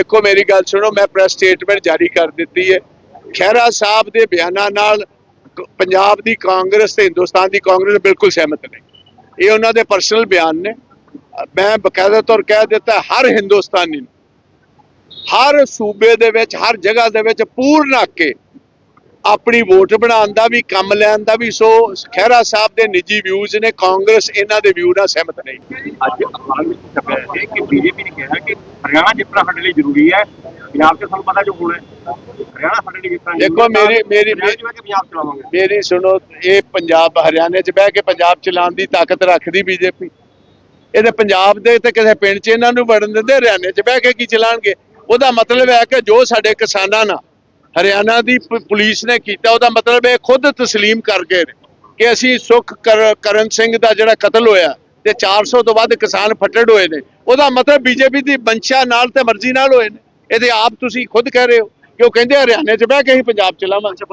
ਦੇਖੋ ਮੇਰੀ ਗੱਲ ਸੁਣੋ, ਮੈਂ ਪ੍ਰੈਸ ਸਟੇਟਮੈਂਟ ਜਾਰੀ ਕਰ ਦਿੱਤੀ ਹੈ। ਖਹਿਰਾ ਸਾਹਿਬ ਦੇ ਬਿਆਨਾਂ ਨਾਲ ਪੰਜਾਬ ਦੀ ਕਾਂਗਰਸ ਤੇ ਹਿੰਦੁਸਤਾਨ ਦੀ ਕਾਂਗਰਸ ਬਿਲਕੁਲ ਸਹਿਮਤ ਨਹੀਂ। ਇਹ ਉਹਨਾਂ ਦੇ ਪਰਸਨਲ ਬਿਆਨ ਨੇ। ਮੈਂ ਬਕਾਇਦਾ ਤੌਰ ਕਹਿ ਦਿੱਤਾ, ਹਰ ਹਿੰਦੁਸਤਾਨੀ ਹਰ ਸੂਬੇ ਦੇ ਵਿੱਚ, ਹਰ ਜਗ੍ਹਾ ਦੇ ਵਿੱਚ ਪੂਰਨ ਹੱਕ ਆਪਣੀ ਵੋਟ ਬਣਾਉਣ ਦਾ ਵੀ, ਕੰਮ ਲੈਣ ਦਾ ਵੀ। ਸੋ ਖਹਿਰਾ ਸਾਹਿਬ ਦੇ ਨਿੱਜੀ ਵਿਊਜ਼ ਨੇ, ਕਾਂਗਰਸ ਇਹਨਾਂ ਦੇ ਵਿਊ ਨਾਲ ਸਹਿਮਤ ਨਹੀਂ। ਅੱਜ ਅਖਬਾਰ ਵਿੱਚ ਛਪਿਆ ਹੈ ਕਿ ਬੀਜੇਪੀ ਨੇ ਕਿਹਾ ਕਿ ਹਰਿਆਣਾ ਜਿੱਤਣਾ ਸਾਡੇ ਲਈ ਜ਼ਰੂਰੀ ਹੈ। ਪੰਜਾਬ 'ਚ ਸਾਨੂੰ ਪਤਾ ਜੋ ਹੋਣਾ ਹੈ। ਹਰਿਆਣਾ ਸਾਡੇ ਲਈ ਜਿੱਤਣਾ ਦੇਖੋ। ਮੇਰੀ- ਮੇਰੀ- ਪੰਜਾਬ ਚਲਾਵਾਂਗੇ। ਮੇਰੀ ਸੁਣੋ ਇਹ ਪੰਜਾਬ ਹਰਿਆਣੇ 'ਚ ਬਹਿ ਕੇ ਪੰਜਾਬ ਚਲਾਉਣ ਦੀ ਤਾਕਤ ਰੱਖਦੀ ਬੀਜੇਪੀ। ਇਹਦੇ ਪੰਜਾਬ ਦੇ ਤੇ ਕਿਸੇ ਪਿੰਡ 'ਚ ਇਹਨਾਂ ਨੂੰ ਵੜਨ ਦਿੰਦੇ ਹਰਿਆਣੇ 'ਚ ਬਹਿ ਕੇ ਕੀ ਚਲਾਣਗੇ ਉਹਦਾ ਮਤਲਬ ਹੈ ਕਿ ਜੋ ਸਾਡੇ ਕਿਸਾਨਾਂ ਨਾਲ ਹਰਿਆਣਾ ਦੀ ਪੁਲਿਸ ਨੇ ਕੀਤਾ ਉਹਦਾ ਮਤਲਬ ਇਹ ਖੁਦ ਤਸਲੀਮ ਕਰ ਗਏ ਨੇ ਕਿ ਅਸੀਂ ਸੁਖ ਕਰ- ਕਰਨ ਸਿੰਘ ਦਾ ਜਿਹੜਾ ਕਤਲ ਹੋਇਆ ਤੇ 400 ਤੋਂ ਵੱਧ ਕਿਸਾਨ ਫੱਟੜ ਹੋਏ ਨੇ। ਉਹਦਾ ਮਤਲਬ ਬੀਜੇਪੀ ਦੀ ਬੰਸ਼ਾ ਨਾਲ ਤੇ ਮਰਜ਼ੀ ਨਾਲ ਹੋਏ ਨੇ। ਇਹਦੇ ਆਪ ਤੁਸੀਂ ਖੁਦ ਕਹਿ ਰਹੇ ਹੋ ਕਿ ਉਹ ਕਹਿੰਦੇ ਹਰਿਆਣੇ 'ਚ ਬਹਿ ਕੇ ਹੀ ਪੰਜਾਬ ਚਲਾਵਾਂਗੇ